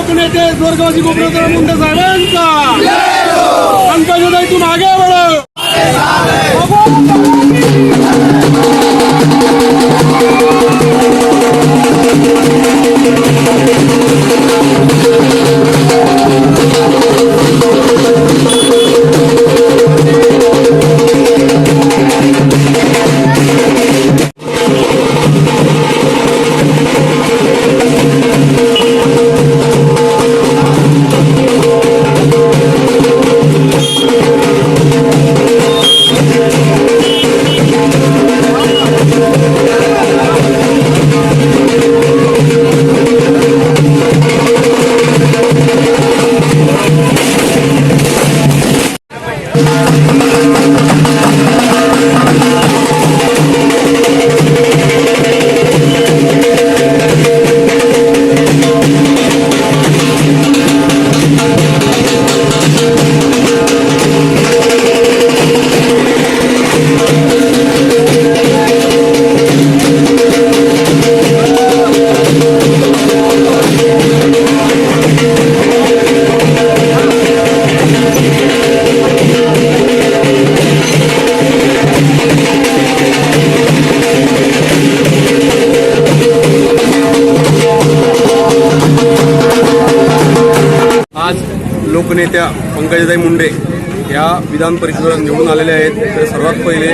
लोक नेते स्वर्गवासी गोपीनाथराव मुंडे साहेबांचा. पंकजाताई तू मागे बढ़ो आज लोकनेत्या पंकजाताई मुंडे या विधान परिषदेला निवडून आलेल्या आहेत. तर सर्वात पहिले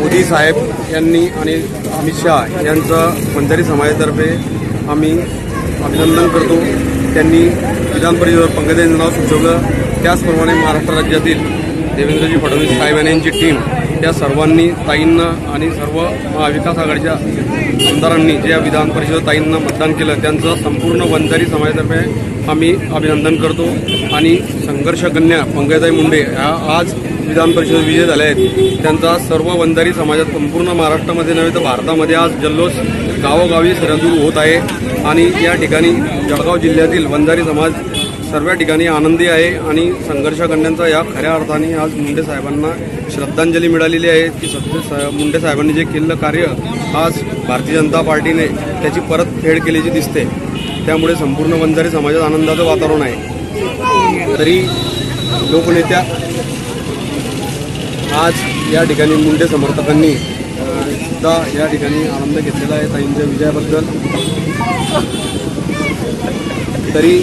मोदी साहेब यांनी आणि अमित शहा यांचं मंथरी समाजातर्फे आम्ही अभिनंदन करतो. त्यांनी विधान परिषदेवर पंकजाताईंचं नाव सुचवलं. त्याचप्रमाणे महाराष्ट्र राज्यातील देवेंद्रजी फडणवीस साहेब यांची टीम त्या सर्वांनी ताईंना आणि सर्व महाविकास आघाडीच्या आमदारांनी जे या विधान परिषद ताईंना मतदान केलं त्यांचं संपूर्ण वंजारी समाजातर्फे आम्ही अभिनंदन करतो. आणि संघर्ष कन्या मुंडे ह्या आज विधान परिषद विजय झाल्या आहेत. त्यांचा सर्व वंजारी समाजात संपूर्ण महाराष्ट्रामध्ये नव्हे तर भारतामध्ये आज जल्लोष गावोगावी सरदूर होत आहे. आणि या ठिकाणी जळगाव जिल्ह्यातील वंजारी समाज सर्व ठिकाणी आनंदी आहे आणि संघर्ष करण्याचा या खऱ्या अर्थाने आज मुंडे साहेबांना श्रद्धांजली मिळालेली आहे की सध्या स मुंडे साहेबांनी जे केलेलं कार्य आज भारतीय जनता पार्टीने त्याची परतफेड केल्याची दिसते. त्यामुळे संपूर्ण बंजारी समाजात आनंदाचं वातावरण आहे. तरी लोकनेत्या आज या ठिकाणी मुंडे समर्थकांनी सुद्धा या ठिकाणी आनंद घेतलेला आहे ताईंच्या विजयाबद्दल. तरी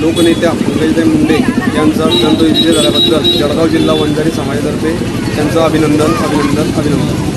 लोकनेत्या पंकजताई मुंडे यांचा त्यांचं विजय झाल्याबद्दल जळगाव जिल्हा वंजारी समाजातर्फे त्यांचं अभिनंदन अभिनंदन अभिनंदन.